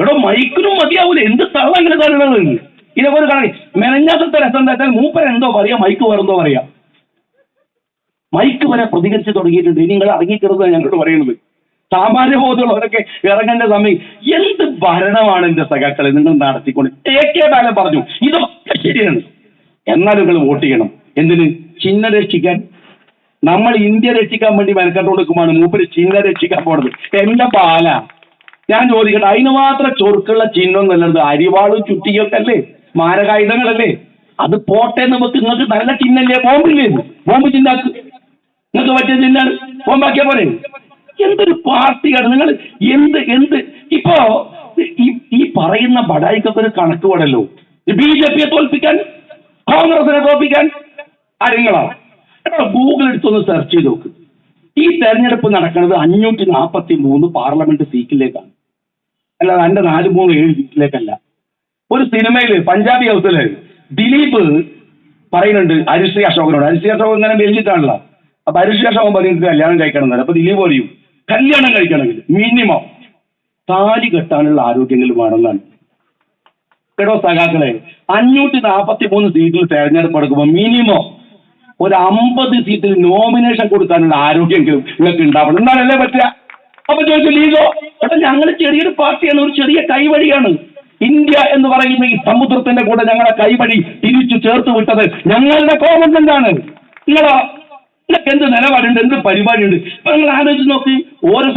എടോ മൈക്കിനും മതിയാവൂല. എന്ത് തള്ള ഇങ്ങനെ തള്ളത് ഇതേപോലെ കാണി മെനഞ്ഞാത്ത രസം എന്താ മൂപ്പൻ എന്തോ പറയാ മൈക്ക് വേറെന്തോ പറയാ. മൈക്ക് വരെ പ്രതികരിച്ച് തുടങ്ങിയിട്ടുണ്ട്. ഇനി നിങ്ങൾ ഇറങ്ങിക്കരുതാണ് ഞങ്ങളോട് പറയുന്നത്. സാമാന്യ ബോധമുള്ളവരൊക്കെ ഇറങ്ങേണ്ട സമയം. എന്ത് ഭരണമാണ് എന്റെ സഖാക്കളെ നിങ്ങൾ നടത്തിക്കൊണ്ട്? എ കെ ബാലൻ പറഞ്ഞു ഇതൊക്കെ ശരിയാണ്. എന്നാൽ നിങ്ങൾ വോട്ട് ചെയ്യണം. എന്തിന്? ചിഹ്ന രക്ഷിക്കാൻ. നമ്മൾ ഇന്ത്യ രക്ഷിക്കാൻ വേണ്ടി മെനക്കെട്ട് കൊടുക്കുമ്പോൾ മൂപ്പര് ചിഹ്ന രക്ഷിക്കാൻ പോണത്. എന്റെ പാല ഞാൻ ചോദിക്കട്ടെ അതിന് മാത്രം ചൊറുക്കുള്ള ചിഹ്നം നല്ലത് അരിവാളും ചുറ്റികൾക്കല്ലേ? മാരകായുധങ്ങളല്ലേ? അത് പോട്ടെ നമുക്ക്. നിങ്ങൾക്ക് നല്ല ചിഹ്നല്ലേ? ബോംബില്ലേ? ബോംബ് ചിന്താക്ക്. നിങ്ങൾക്ക് പറ്റിയ ചിഹ്നാണ് ബോംബാക്കിയ പോലെ എന്തൊരു പാർട്ടിയാണ് നിങ്ങൾ? എന്ത് എന്ത്? ഇപ്പോ ഈ പറയുന്ന ബഡായിക്കൊക്കെ ഒരു കണക്ക് പോടല്ലോ ബി ജെ പിയെ തോൽപ്പിക്കാൻ കോൺഗ്രസിനെ തോൽപ്പിക്കാൻ ആരെങ്കിലോ ഗൂഗിൾ എടുത്തൊന്ന് സെർച്ച് ചെയ്ത് നോക്ക്. ഈ തെരഞ്ഞെടുപ്പ് നടക്കുന്നത് അഞ്ഞൂറ്റി നാൽപ്പത്തി മൂന്ന് പാർലമെന്റ് സീറ്റിലേക്കാണ്. അല്ലാതെ എന്റെ നാല് മൂന്ന് ഏഴ് സീറ്റിലേക്കല്ല ഒരു സിനിമയിൽ പഞ്ചാബി ഹൗസിൽ ദിലീപ് പറയുന്നുണ്ട് ഹരിശ്രീ അശോകനോട്. ഹരിശ്രീ അശോകൻ ഇങ്ങനെ മെലിഞ്ഞിട്ടാണല്ലോ. അപ്പൊ ഹരിശ്രീ അശോകൻ പറയുന്നത് കല്യാണം കഴിക്കണം അപ്പൊ ദിലീപ് പറയും കല്യാണം കഴിക്കണമെങ്കിൽ മിനിമം താലി കെട്ടാനുള്ള ആരോഗ്യങ്ങൾ വേണമെന്നാണ്. കേടോ സഖാക്കളെ അഞ്ഞൂറ്റി നാൽപ്പത്തി മൂന്ന് സീറ്റിൽ തെരഞ്ഞെടുപ്പ് എടുക്കുമ്പോൾ മിനിമം ഒരു അമ്പത് സീറ്റിൽ നോമിനേഷൻ കൊടുക്കാനുള്ള ആരോഗ്യമെങ്കിലും നിങ്ങൾക്ക് ഉണ്ടാവണം. എന്നാലല്ലേ പറ്റുക? അപ്പൊ ചോദിച്ചു ലീഗോ? എടാ ഞങ്ങൾ ചെറിയൊരു പാർട്ടിയാണ് ഒരു ചെറിയ കൈവഴിയാണ്. ഇന്ത്യ എന്ന് പറയുന്ന ഈ സമുദ്രത്തിന്റെ കൂടെ ഞങ്ങളെ കൈവഴി തിരിച്ചു ചേർത്ത് വിട്ടത് ഞങ്ങളുടെ കോമൺ എന്താണ് നിങ്ങളോ എന്ത് നിലപാടുണ്ട് എന്ത് പരിപാടിയുണ്ട്? ഇപ്പൊ നിങ്ങൾ ആലോചിച്ച് നോക്കി ഓരോ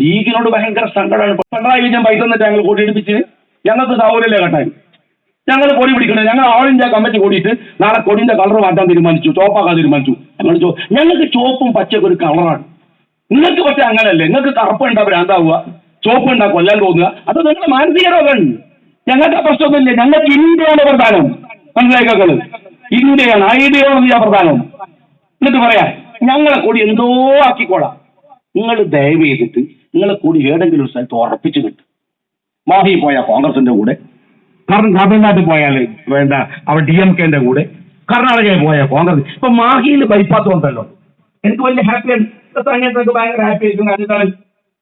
ലീഗിനോട് ഭയങ്കര സങ്കടമാണ്. പിണറായി വിജയൻ പൈസ എന്നിട്ട് ഞങ്ങൾ കൂട്ടിയിടിപ്പിച്ച് ഞങ്ങൾക്ക് സൗകര്യമല്ലേ കട്ടാൻ? ഞങ്ങൾ കൊടി പിടിക്കണേ. ഞങ്ങൾ ഓൾ ഇന്ത്യ കമ്മിറ്റി കൂടിയിട്ട് നാളെ കൊടിന്റെ കളർ മാറ്റാൻ തീരുമാനിച്ചു ചോപ്പാക്കാൻ തീരുമാനിച്ചു. ഞങ്ങൾ ഞങ്ങൾക്ക് ചോപ്പും പച്ചക്കൊരു കളറാണ് നിങ്ങൾക്ക് പക്ഷെ അങ്ങനല്ലേ? നിങ്ങൾക്ക് കറുപ്പ് ഉണ്ടാ ഭ്രാന്താവുക ചുവപ്പ് ഉണ്ടാ കൊല്ലാൻ തോന്നുക അത് നിങ്ങളുടെ മാനസിക രോഗമാണ് ഞങ്ങൾക്ക് ആ പ്രശ്നമൊന്നുമില്ല. ഞങ്ങൾക്ക് ഇന്ത്യയാണ് പ്രധാനം. മനസ്സിലാക്കുക ഇന്ത്യയാണ്. ഐഡിയോളജിയാ പ്രധാനം. എന്നിട്ട് പറയാ ഞങ്ങളെ കൂടി എന്തോ ആക്കിക്കോളാം. നിങ്ങൾ ദയവ് ചെയ്തിട്ട് നിങ്ങളെ കൂടി ഏതെങ്കിലും ഒരു സ്ഥലത്ത് ഉറപ്പിച്ചു കിട്ടും. മാഹി പോയ കോൺഗ്രസിന്റെ കൂടെ. കാരണം തമിഴ്നാട്ടിൽ പോയാൽ വേണ്ട അവർ ഡി എം കെന്റെ കൂടെ. കർണാടകയിൽ പോയ കോൺഗ്രസ്. ഇപ്പൊ മാഹിയിൽ ബൈപ്പാസ് ഉണ്ടല്ലോ എനിക്ക് വലിയ ഹാപ്പിയാണ് അങ്ങനത്തെ ഭയങ്കര ഹാപ്പി ആയിരിക്കും. അതിനാണ്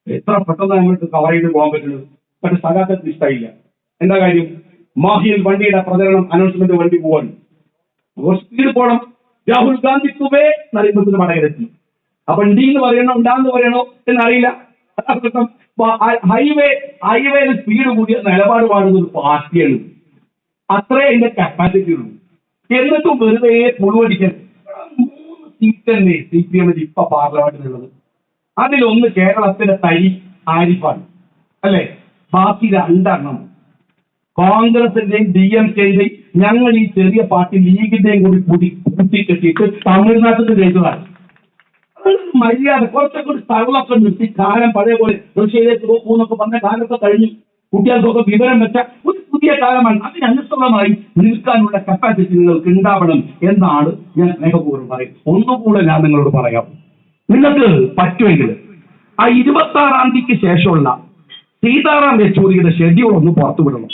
എത്ര പെട്ടെന്ന് അങ്ങോട്ട് കവർ ചെയ്ത് പോകാൻ പറ്റുന്നത്. പക്ഷെ സഖാക്കൾക്ക് ഇഷ്ടമില്ല എന്താ കാര്യം? മാഹിയിൽ വണ്ടിയുടെ പ്രചരണം അനൗൺസ്മെന്റ് വണ്ടി പോവാൻ. സ്പീഡ് പോകണം രാഹുൽ ഗാന്ധി തുബേ നരേന്ദ്രത്തിന് മടങ്ങിലെത്തി അപ്പൊ ഡി എന്ന് പറയണോ ഉണ്ടാന്ന് പറയണോ എന്നറിയില്ല. ഹൈവേ ഹൈവേയിൽ സ്പീഡ് കൂടിയ നിലപാട് പാടുന്ന ഒരു പാർട്ടിയാണ്. അത്രേ അതിന്റെ കപ്പാസിറ്റി ഉള്ളൂ. എന്നിട്ടും വെറുതെ പുളുവടിക്കാൻ മൂന്ന് സീറ്റ് തന്നെ സി പി എമ്മിൽ ഇപ്പൊ പാർലമെന്റിലുള്ളത്. അതിലൊന്ന് കേരളത്തിലെ തരി ആരിഫാണ് അല്ലെ? ബാക്കി രണ്ടെണ്ണം. കോൺഗ്രസിന്റെയും ഡി എം കെയുടെയും ഞങ്ങൾ ഈ ചെറിയ പാർട്ടി ലീഗിന്റെയും കൂടി കൂടി കൂട്ടിക്കെട്ടിയിട്ട് തമിഴ്നാട്ടിൽ ചെയ്തതാണ് മര്യാദ. കുറച്ചൊക്കെ ഒരു സ്ഥലമൊക്കെ നിർത്തി കാലം പഴയ പോലെ ഋഷിയിലേക്ക് പോകുന്നൊക്കെ പറഞ്ഞ കാലത്തെ കഴിഞ്ഞു. കുട്ടികൾക്കൊക്കെ വിവരം വെച്ച ഒരു പുതിയ കാലമാണ്. അതിനനുസൃതമായി നിൽക്കാനുള്ള കപ്പാസിറ്റി നിങ്ങൾക്ക് ഉണ്ടാവണം എന്നാണ് ഞാൻ സ്നേഹപൂർവം പറയും. ഒന്നുകൂടെ ഞാൻ നിങ്ങളോട് പറയാം. നിങ്ങൾക്ക് പറ്റുമെങ്കിൽ ആ ഇരുപത്തി ആറാം തീയതിക്ക് ശേഷമുള്ള സീതാറാം യെച്ചൂരിയുടെ ഷെഡ്യൂൾ ഒന്ന് പുറത്തു വിടണം.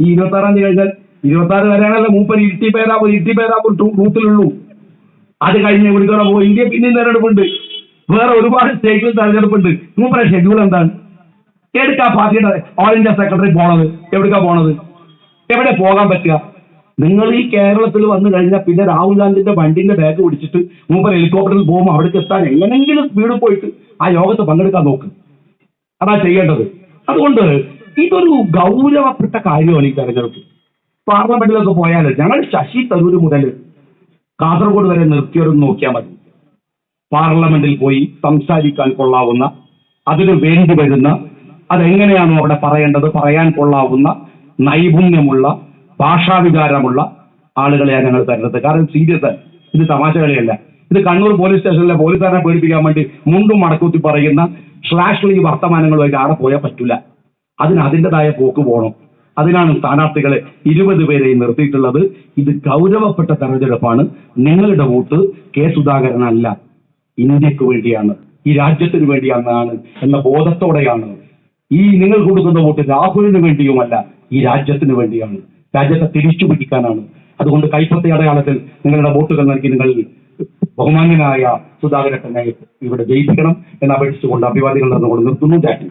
ഈ ഇരുപത്തി ആറാം തീയതി കഴിഞ്ഞാൽ ഇരുപത്തി ആറ് വരെയാണല്ലോ മൂപ്പര് ഇരുട്ടി പേരാവോ ഇരുട്ടി പേരാവോ റൂട്ടിലുള്ളൂ. അത് കഴിഞ്ഞ് എവിടെക്കാണോ പോകും ഇന്ത്യ പിന്നെയും തെരഞ്ഞെടുപ്പുണ്ട്. വേറെ ഒരുപാട് സ്റ്റേറ്റിൽ തെരഞ്ഞെടുപ്പുണ്ട്. മൂപ്പര ഷെഡ്യൂൾ എന്താണ്? എവിടേക്കാ പാർട്ടിയുടെ ഓൾ ഇന്ത്യ സെക്രട്ടറി പോണത്? എവിടേക്കാ പോണത്? എവിടെ പോകാൻ പറ്റുക? നിങ്ങൾ ഈ കേരളത്തിൽ വന്നു കഴിഞ്ഞാൽ പിന്നെ രാഹുൽ ഗാന്ധിന്റെ വണ്ടിന്റെ ബാഗ് പിടിച്ചിട്ട് മൂപ്പർ ഹെലികോപ്റ്ററിൽ പോകുമ്പോൾ അവിടേക്ക് എത്താൻ എങ്ങനെങ്കിലും സ്പീഡിൽ പോയിട്ട് ആ യോഗത്തെ പങ്കെടുക്കാൻ നോക്ക്. അതാ ചെയ്യേണ്ടത്. അതുകൊണ്ട് ഇതൊരു ഗൗരവപ്പെട്ട കാര്യമാണ് ഈ തെരഞ്ഞെടുപ്പ്. പാർലമെന്റിലൊക്കെ പോയാൽ ഞങ്ങൾ ശശി തരൂർ മുതൽ കാസർഗോഡ് വരെ നിർത്തിയൊരു നോക്കിയാൽ മതി. പാർലമെന്റിൽ പോയി സംസാരിക്കാൻ കൊള്ളാവുന്ന അതിന് വേണ്ടി വരുന്ന അതെങ്ങനെയാണോ അവിടെ പറയേണ്ടത്? പറയാൻ കൊള്ളാവുന്ന നൈപുണ്യമുള്ള ഭാഷാവികാരമുള്ള ആളുകളെയാണ് ഞങ്ങൾ തരുന്നത് കാരണം സീരിയസ് ഇത് തമാശ കളിയല്ല. ഇത് കണ്ണൂർ പോലീസ് സ്റ്റേഷനിലെ പോലീസുകാരനെ പേടിപ്പിക്കാൻ വേണ്ടി മുണ്ടും മടക്കൂത്തി പറയുന്ന സ്ലാഷ്ലി വർത്തമാനങ്ങളുമായിട്ട് ആടെ പോയാൽ പറ്റില്ല അതിന് അതിന്റെതായ പോക്ക് പോകണം അതിനാണ് സ്ഥാനാർത്ഥികളെ ഇരുപത് പേരെയും നിർത്തിയിട്ടുള്ളത്. ഇത് ഗൗരവപ്പെട്ട തെരഞ്ഞെടുപ്പാണ്. നിങ്ങളുടെ വോട്ട് കെ സുധാകരനല്ല. ഇന്ത്യയ്ക്ക് വേണ്ടിയാണ്. ഈ രാജ്യത്തിന് വേണ്ടിയാണ് എന്ന ബോധത്തോടെയാണ് ഈ നിങ്ങൾ കൊടുക്കുന്ന വോട്ട് രാഹുലിന് വേണ്ടിയുമല്ല ഈ രാജ്യത്തിന് വേണ്ടിയാണ്. രാജ്യത്തെ തിരിച്ചു പിടിക്കാനാണ്. അതുകൊണ്ട് കൈപ്പത്തി അടയാളത്തിൽ നിങ്ങളുടെ വോട്ടുകൾ നൽകി നിങ്ങൾ ബഹുമാന്യനായ സുധാകരനെ ഇവിടെ ജയിപ്പിക്കണം എന്ന് അപേക്ഷിച്ചുകൊണ്ട് അഭിവാദികൾ നടന്നുകൊണ്ട് നിർത്തുന്നു. ജാറ്റി